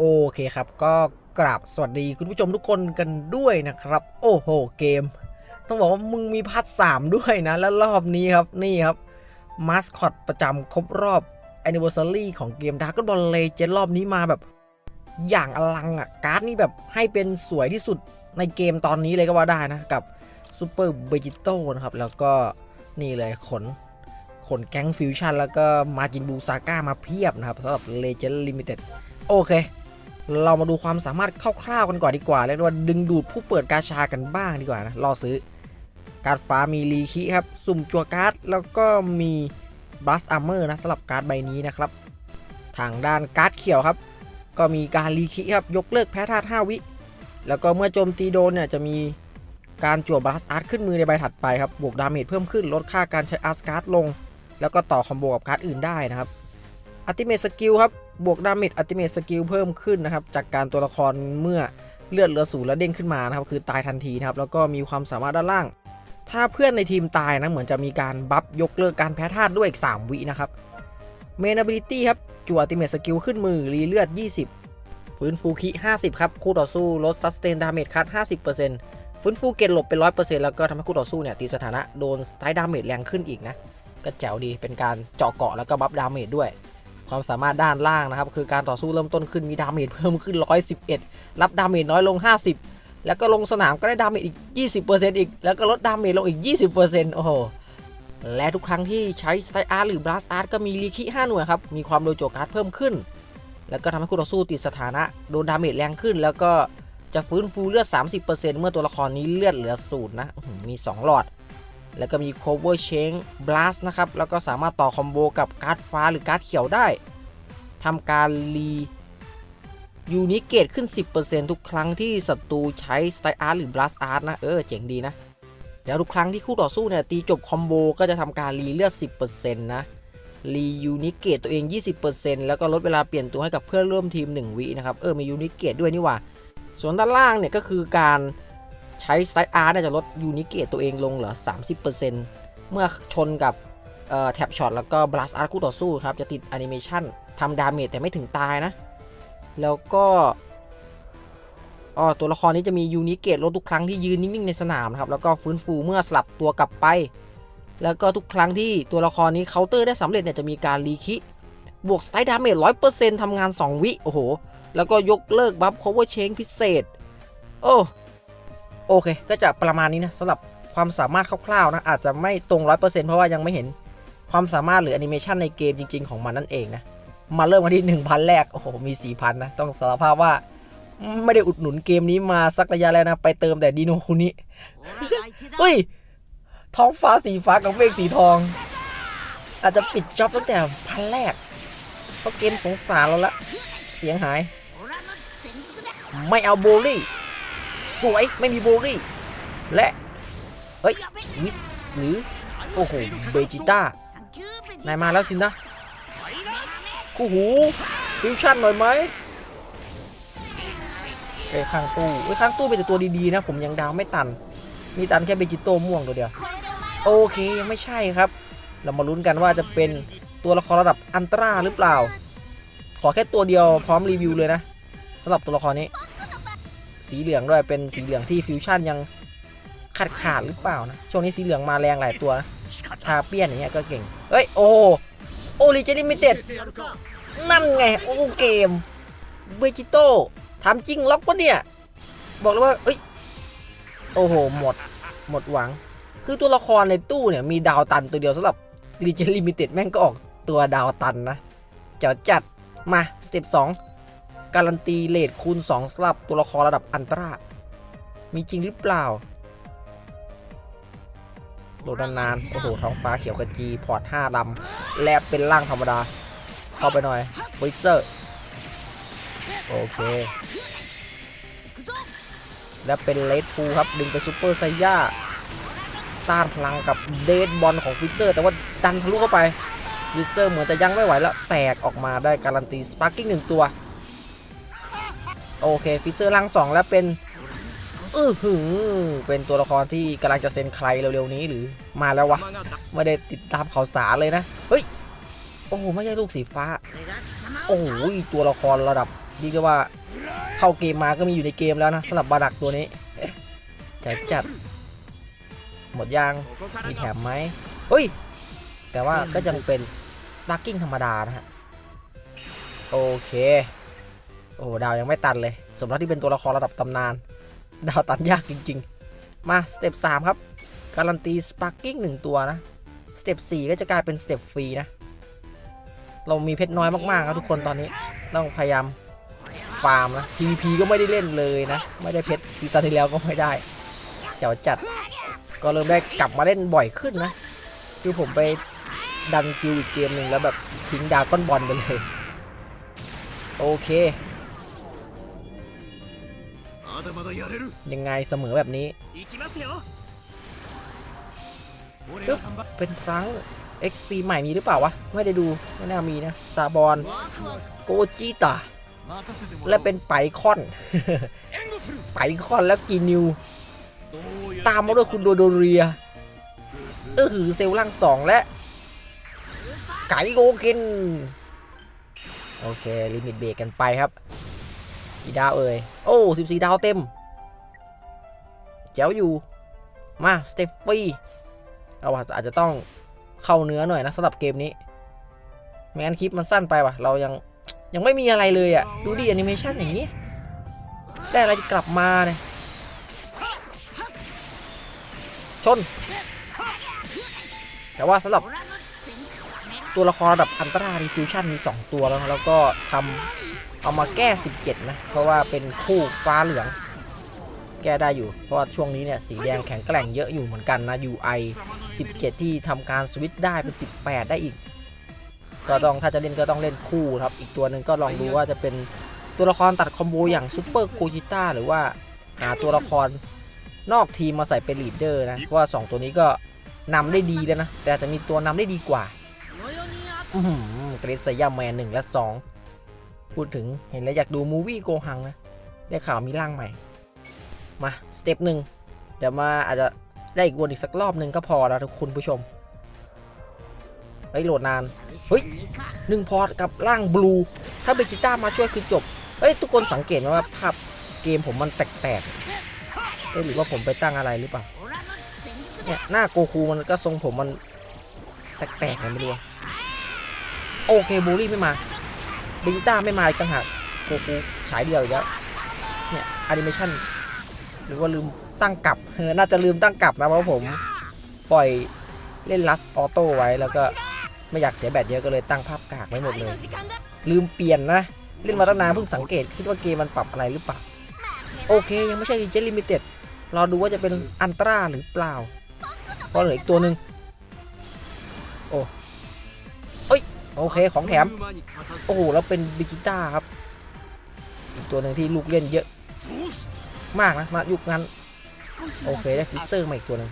โอเคครับ ก็กราบสวัสดีคุณผู้ชมทุกคนกันด้วยนะครับ โอ้โหเกม ต้องบอกว่ามึงมีพาร์ทสามด้วยนะ แล้วรอบนี้ครับนี่ครับมาสคอตประจำครบรอบ Anniversary ของเกม Dragon Ball Legends รอบนี้มาแบบอย่างอลังอะ การ์ดนี่แบบให้เป็นสวยที่สุดในเกมตอนนี้เลยก็ว่าได้นะ กับซูเปอร์เบจิโต้นะครับ แล้วก็นี่เลยขน ขนแก๊งฟิวชั่นแล้วก็มาจินบูซาก้ามาเพียบนะครับสำหรับ Legend Limited โอเค เรามาดูความสามารถคร่าวๆกันก่อนดีกว่าเรียกว่าดึงดูดผู้เปิดกาชากันบ้างดีกว่านะรอซื้อ การ์ดฟ้ามีรีคิครับ สุ่มจัวการ์ด แล้วก็มีบัสอาร์เมอร์นะสำหรับการ์ดใบนี้นะครับ ทางด้านการ์ดเขียวครับ ก็มีการรีคิครับ ยกเลิกแพ้ธาตุ5วิ แล้วก็เมื่อโจมตีโดนเนี่ยจะมีการจั่วบัสอาร์ตขึ้นมือในใบถัดไปครับ บวกดาเมจเพิ่มขึ้นลดค่าการใช้อาร์ตการ์ดลง แล้วก็ต่อคอมโบกับการ์ดอื่นได้นะครับอัติเมตสกิลครับ บวกดาเมจอัติเมตสกิลเพิ่มขึ้นนะครับ จากการตัวละครเมื่อเลือดเหลือศูนย์แล้วเด้งขึ้นมานะครับ คือตายทันทีนะครับ แล้วก็มีความสามารถด้านล่าง ถ้าเพื่อนในทีมตายนะเหมือนจะมีการบัฟยกเลิกการแพ้ธาตุด้วยอีก 3 วินะครับเมน ability ครับจั่วอัติเมตสกิลขึ้นมือรีเลือด 20 ฟื้นฟูคิ 50 ครับ คู่ต่อสู้ลด sustain damage คัด50%ฟื้นฟูเกณฑ์หลบเป็น 100%แล้วก็ทำให้คู่ต่อสู้เนี่ยตีสถานะโดนสไตล์ดาเมจแรงขึ้นอีกนะก็แจ๋วดีเป็นการเจาะเกาะแล้วก็บัฟดาเมจด้วย ความสามารถด้านล่างนะครับคือการต่อสู้เริ่มต้นขึ้นมีดาเมจเพิ่มขึ้น 111 รับดาเมจน้อยลง 50 แล้วก็ลงสนามก็ได้ดาเมจอีก 20%อีก แล้วก็ลดดาเมจลงอีก 20%โอ้โหและทุกครั้งที่ใช้สไตล์อาร์หรือบลัสอาร์ก็มีรีคิ5หน่วยครับ มีความโดโจการ์ดเพิ่มขึ้น แล้วก็ทำให้คู่ต่อสู้ติดสถานะ โดนดาเมจแรงขึ้น แล้วก็จะฟื้นฟูเลือด 30%เมื่อตัวละครนี้เลือดเหลือศูนย์นะอื้อหือมี 2 หลอด แล้วก็มี cover change blast นะครับ แล้วก็สามารถต่อคอมโบกับการ์ดฟ้าหรือการ์ดเขียวได้ทำการรียูนิเกตขึ้น 10%ทุกครั้งที่ศัตรูใช้สไตล์อาร์หรือ blast art นะ เออ เจ๋งดีนะ แล้วทุกครั้งที่คู่ต่อสู้เนี่ย ตีจบคอมโบก็จะทำการรีเลือด 10%นะรียูนิเกตตัวเอง 20%แล้วก็ลดเวลาเปลี่ยนตัวให้กับเพื่อนร่วมทีม 1 วินะครับ เออ มียูนิเกตด้วยนี่หว่า ส่วนด้านล่างเนี่ยก็คือการ ช้สไตล์อาร์จะลดยูนิเกตตัวเองลงเหลือ 30%เมื่อชนกับแท็บช็อตแล้วก็บลัสอาร์คู่ต่อสู้ครับ จะติดแอนิเมชันทำดาเมจแต่ไม่ถึงตายนะ แล้วก็อ๋อตัวละครนี้จะมียูนิเกตลดทุกครั้งที่ยืนนิ่ง ๆ ในสนามนะครับ แล้วก็ฟื้นฟูเมื่อสลับตัวกลับไป แล้วก็ทุกครั้งที่ตัวละครนี้เคาน์เตอร์ได้สำเร็จเนี่ยจะมีการรีคิบวกสไตล์ดาเมจร้อยเปอร์เซ็นต์ทำงาน 2 วิ โอ้โห แล้วก็ยกเลิกบัฟ cover change พิเศษ โอ้ โอเค ก็จะประมาณนี้นะสำหรับความสามารถคร่าวๆนะอาจจะไม่ตรง 100%เพราะว่ายังไม่เห็นความสามารถหรือแอนิเมชันในเกมจริง ๆ ของมันนั่นเองนะมาเริ่มกันที่ 1,000 แรก โอ้โห มี 4,000 นะ ต้องสารภาพว่าไม่ได้อุดหนุนเกมนี้มาสักระยะแล้วนะ ไปเติมแต่ดีโนคุนิเฮ้ย ท้องฟ้าสีฟ้ากับเมฆสีทอง อาจจะปิดจ็อบตั้งแต่พันแรก เพราะเกมสงสารเราละ เสียงหาย ไม่เอาโบลี่ สวยไม่มีโบลี่และเฮ้ยวิสหรือโอ้โหเบจิต้านายมาแล้วสินะคู่หูฟิวชั่นหน่อยไหมไอ้ข้างตู้ไอ้ข้างตู้เป็นแต่ตัวดีๆนะผมยังดาวไม่ตัน มีตันแค่เบจิโต้ม่วงตัวเดียว โอเคยังไม่ใช่ครับ เรามาลุ้นกันว่าจะเป็นตัวละครระดับอันตราหรือเปล่า ขอแค่ตัวเดียวพร้อมรีวิวเลยนะสำหรับตัวละครนี้ สีเหลืองด้วยเป็นสีเหลืองที่ฟิวชั่นยังขาดขาดหรือเปล่านะ ช่วงนี้สีเหลืองมาแรงหลายตัวทาเปียนอย่างเงี้ยก็เก่ง เอ้ย โอ้โอริจินิมิเต็ดนั่นไง โอ้เกมเบจิโต้ถามจริงล็อกปะเนี่ย บอกเลยว่า เอ้ย โอ้โห หมด หมดหวัง คือตัวละครในตู้เนี่ย มีดาวตันตัวเดียวสำหรับ r e g e n Limited แม่งก็ออกตัวดาวตันนะเจ๋อจัดมาสเต็ป2 การันตีเลทคูณ 2สำหรับตัวละครระดับอันตรา มีจริงหรือเปล่าโดดนานๆโอ้โห ท้องฟ้าเขียวขจี พอร์ต5ดำและเป็นร่างธรรมดา เข้าไปหน่อยฟิเซอร์ โอเค และเป็นเลดพูครับ ดึงไปซูเปอร์ไซย่า ต้านพลังกับเดดบอลของฟิเซอร์ แต่ว่าดันทะลุเข้าไปฟิเซอร์เหมือนจะยังไม่ไหวแล้ว แตกออกมาได้การันตีสปาร์กิ้งหนึ่งตัว โอเคฟิเซอร์ล่างสองแล้วเป็นอือหือเป็นตัวละครที่กำลังจะเซ็นใครเร็วๆนี้หรือมาแล้ววะไม่ได้ติดตามข่าวสารเลยนะเฮ้ยโอ้ไม่ใช่ลูกสีฟ้า โอ้ยตัวละครระดับเรียกได้ว่าเข้าเกมมาก็มีอยู่ในเกมแล้วนะสำหรับบาดักตัวนี้เอ๊ะจจัด หมดยางมีแถมไหมเฮ้ย แต่ว่าก็ยังเป็นสปาร์กิ้งธรรมดานะฮะ โอเค โอ้ดาวยังไม่ตันเลย สมรักที่เป็นตัวละครระดับตำนาน ดาวตันยากจริง ๆ มาสเต็ป3ครับ การันตีสปาร์กิ้งหนึ่งตัวนะสเต็ป4ก็จะกลายเป็นสเต็ปฟรีนะ เรามีเพชรน้อยมากๆครับทุกคนตอนนี้ต้องพยายามฟาร์มนะ PVP ก็ไม่ได้เล่นเลยนะ ไม่ได้เพชรซีซั่นที่แล้วก็ไม่ได้ เจ้าจัดก็เริ่มได้กลับมาเล่นบ่อยขึ้นนะ คือผมไปดันกิวอีกเกมหนึ่งแล้วแบบทิ้งดาก้อนบอลไปเลย โอเค ยังไงเสมอแบบนี้ปึ๊บเป็นครั้งเอ็กซ์ตีใหม่มีหรือเปล่าวะ ไม่ได้ดู ไม่น่ามีนะ ซาบอน โกจิตา และเป็นไปคอน ไปคอนแล้วกินิว ตามมาด้วยคุณโดโดเรียเออหือเซลล่างสองและ ไก่โกกิน โอเค ลิมิตเบรกกันไปครับ กี่ดาวเอ่ย โอ้14ดาวเต็ม แจ๋วอยู่ มาสเตฟฟี่เอาว่ะอาจจะต้องเข้าเนื้อหน่อยนะสำหรับเกมนี้ไม่งั้นคลิปมันสั้นไปว่ะ เรายังยังไม่มีอะไรเลยอะ ดูดิแอนิเมชันอย่างนี้ ได้อะไรกลับมาเนี่ยชน แต่ว่าสำหรับ ตัวละครระดับอันตรารีฟิวชั่นมี 2 ตัวแล้วแล้วก็ทำเอามาแก้ 17 นะ เพราะว่าเป็นคู่ฟ้าเหลือง แก้ได้อยู่ เพราะว่าช่วงนี้เนี่ยสีแดงแข็งแกร่งเยอะอยู่เหมือนกันนะ UI 17 ที่ทำการสวิตช์ได้เป็น 18 ได้อีก ก็ต้องถ้าจะเล่นก็ต้องเล่นคู่ครับ อีกตัวหนึ่งก็ลองดูว่าจะเป็นตัวละครตัดคอมโบอย่างซูเปอร์โกจิต้าหรือว่าหาตัวละครนอกทีมมาใส่เป็นลีดเดอร์นะเพราะว่า 2 ตัวนี้ก็นำได้ดีแล้วนะ แต่จะมีตัวนำได้ดีกว่า กรซยาแมนหนึ่งและ2พูดถึงเห็นแล้วอยากดูมูวี่โกหังนะ ได้ข่าวมีร่างใหม่ มาสเต็ปหนึ่งเดี๋ยวมาอาจจะได้อีกวนอีกสักรอบหนึ่งก็พอแล้วทุกคุณผู้ชมเฮ้โหลดนาน เฮ้ยหนึ่งพอร์ตกับร่างบลู ถ้าเบจิต้ามาช่วยคือจบ เฮ้ย ทุกคนสังเกตไหมว่าภาพเกมผมมันแตกๆเอ้หรือว่าผมไปตั้งอะไรหรือเปล่า เนี่ย หน้าโกคูมันก็ทรงผมมันแตกๆไงไม่รู้ โอเคบูลลี่ไม่มาเบจิต้าไม่มาอีกต่างหากโกคูฉายเดียวอีกแล้วเนี่ยแอนิเมชันหรือว่าลืมตั้งกลับเออน่าจะลืมตั้งกลับนะเพราะผมปล่อยเล่นลัสออโต้ไว้แล้วก็ไม่อยากเสียแบตเยอะก็เลยตั้งภาพกากไว้หมดเลย ลืมเปลี่ยนนะ เล่นมาตั้งนานเพิ่งสังเกตคิดว่าเกมมันปรับอะไรหรือเปล่า โอเค ยังไม่ใช่ Legend Limited รอดูว่าจะเป็นอันตราหรือเปล่า เพราะเหลืออีกตัวหนึ่งโอ้ โอเคของแถม โอ้โหแล้วเป็นบิกิต้าครับอีกตัวหนึ่งที่ลูกเล่นเยอะ มากนะมายุคนั้นโอเคได้ฟิสเซอร์มาอีกตัวหนึ่ง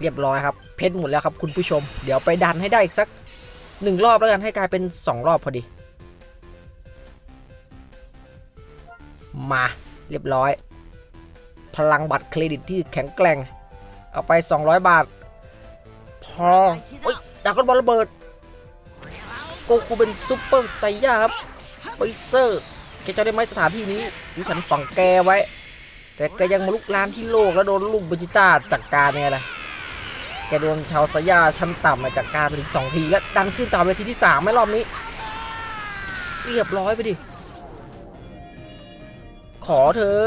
เรียบร้อยครับ เพชรหมดแล้วครับคุณผู้ชม เดี๋ยวไปดันให้ได้อีกสักหนึ่งรอบแล้วกันให้กลายเป็น 2 รอบพอดี มาเรียบร้อย พลังบัตรเครดิตที่แข็งแกร่ง เอาไป 200 บาท พอดากอนบอลระเบิด โกคูเป็นซุปเปอร์ไซย่าครับไฟเซอร์แกจะได้ไหมสถานที่นี้ที่ฉันฝังแกไว้ แต่แกยังมาลุกลามที่โลกแล้วโดนลูกเบจิต้าจัดการไงล่ะแกโดนชาวสยาชั้นต่ำมาจัดการไปถึงสองทีแล้วดันขึ้นต่อเวทีที่สามไม่รอบนี้ เรียบร้อยไปดิ ขอเธอ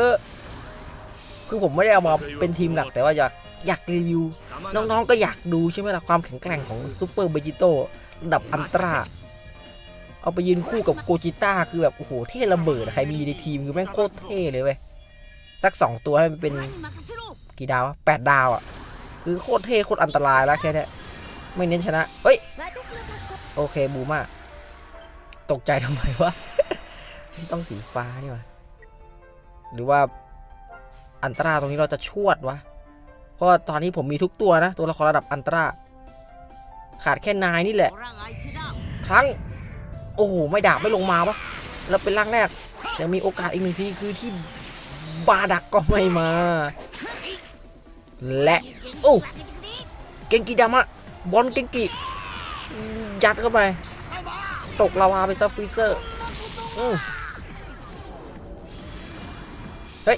คือผมไม่ได้เอามาเป็นทีมหลักแต่ว่าอยากอยากรีวิว น้องๆก็อยากดูใช่ไหมล่ะความแข็งแกร่งของซูเปอร์เบจิโตระดับอันตรา เอาไปยืนคู่กับโกจิต้าคือแบบโอ้โหเท่ระเบิดใครมีในทีมคือแม่งโคตรเท่เลยเว้ยสักสองตัวให้มันเป็นกี่ดาวอะแปดดาวอะคือโคตรเท่โคตรอันตรายแล้วแค่เนี้ยไม่เน้นชนะเอ้ยโอเคบูมาตกใจทำไมวะต้องสีฟ้านี่วะหรือว่าอันตราตรงนี้เราจะชวดวะเพราะตอนนี้ผมมีทุกตัวนะ ตัวละครระดับอันตราขาดแค่นายนี่แหละ ครั้ง โอ้โหไม่ดาบไม่ลงมาวะแล้วเป็นร่างแรกยังมีโอกาสอีกหนึ่งทีคือที่บาดักก็ไม่มา และโอ้เกงกิดามะบอลเกงกิยัดเข้าไปตกลาวาไปซัฟฟิเซอร์อืมだ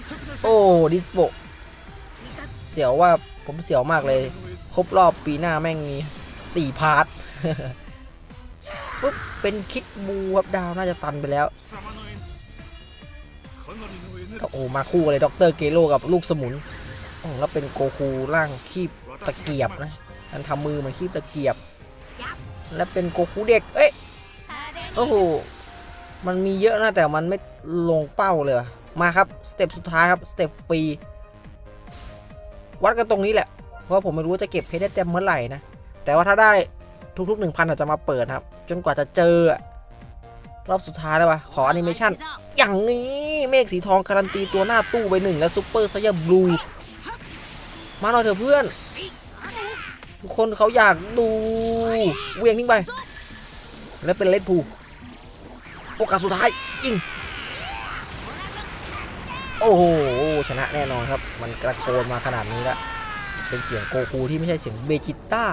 さโอ้ ดิสโบเสียวว่าผมเสียวมากเลย ครบรอบปีหน้าแม่งมีสี่พาร์ท ปุ๊บ เป็นคิดบูครับดาวน่าจะตันไปแล้วโอ้มาคู่เลยด็อกเตอร์เกโลกับลูกสมุนแล้วเป็นโกคูร่างคีบตะเกียบนะอันทำมือมันคีบตะเกียบ และเป็นโกคูเด็ก เอ้ยโอ้โหมันมีเยอะนะแต่มันไม่ลงเป้าเลย มาครับ สเต็ปสุดท้ายครับ สเต็ปฟรี วัดกันตรงนี้แหละ เพราะผมไม่รู้จะเก็บเพชรได้เต็มเมื่อไหร่นะ แต่ว่าถ้าได้ ทุกๆหนึ่งพันอาจจะมาเปิดครับ จนกว่าจะเจอ รอบสุดท้ายแล้ววะขอแอนิเมชันอย่างนี้เมฆสีทองการันตีตัวหน้าตู้ไปหนึ่งแล้วซูเปอร์ไซยาบลูมาหน่อยเถอะเพื่อน ทุกคนเขาอยากดูเวียงทิ้งไป แล้วเป็นเลดพูโอกาสสุดท้ายยิงโอ้โหชนะแน่นอนครับ มันกระโกนมาขนาดนี้ล้วเป็นเสียงโกคูที่ไม่ใช่เสียงเบจิต้า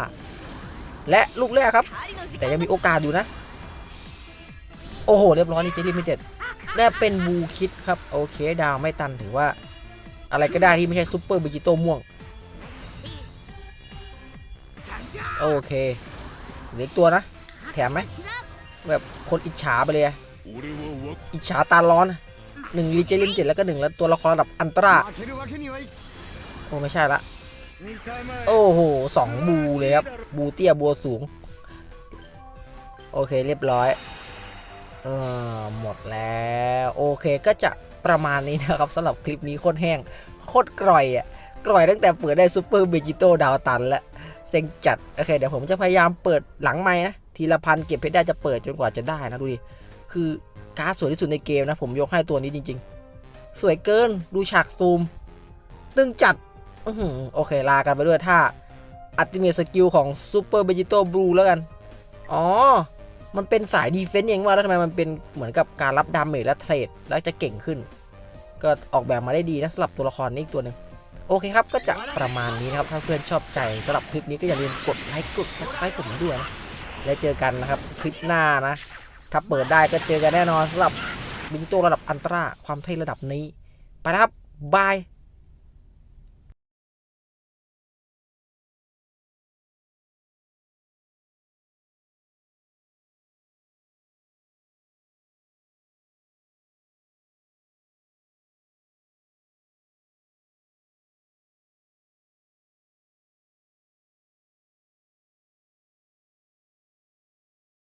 และลูกแรกครับ แต่ยังมีโอกาสอยู่นะ โอ้โห เรียบร้อยนี่เจลิมิเต็ดและเป็นบูคิดครับ โอเค ดาวไม่ตันถือว่า อะไรก็ได้ที่ไม่ใช่ซูเปอร์บิจิโตม่วง โอเคเหลือตัวนะ แถมไหมแบบคนอิจฉาไปเลย อิจฉาตาร้อนหนึ่งลีเจลิมเจ็ดแล้วก็หนึ่งแล้วตัวละครระดับอันตราโอ้ไม่ใช่ละ โอ้โหสองบูเลยครับ บูเตี้ยบัวสูง โอเคเรียบร้อย เออหมดแล้ว โอเคก็จะประมาณนี้นะครับสำหรับคลิปนี้โคตรแห้ง โคตรกร่อยอะ กร่อยตั้งแต่เปิดได้ซูเปอร์เบจิโตดาวตันแล้วเซ็งจัด โอเค เดี๋ยวผมจะพยายามเปิดหลังไม้นะ ทีละพันเก็บเพชรได้จะเปิดจนกว่าจะได้นะ ดูดิ คือการ์ดสวยที่สุดในเกมนะ ผมยกให้ตัวนี้จริง ๆ สวยเกินดูฉากซูม ตึงจัด โอเค ลากันไปด้วยท่าอัติเม e สกิลของซูเปอร์เบจิโตบลูแล้วกัน อ๋อ มันเป็นสายดีเฟนต์เองว่าแล้วทำไมมันเป็นเหมือนกับการรับดาเมจและเทรด แล้วจะเก่งขึ้น ก็ออกแบบมาได้ดีนะสำหรับตัวละครนี้อีกตัวหนึ่งโอเคครับ ก็จะประมาณนี้นะครับ ถ้าเพื่อนชอบใจสำหรับคลิปนี้ก็อย่าลืมกดไลค์กด subscribe ผมด้วยนะแล้วเจอกันนะครับคลิปหน้านะ ถ้าเปิดได้ก็เจอกันแน่นอนสำหรับดิจิตอลระดับอันตราความเท่ระดับนี้ ไปนะครับบาย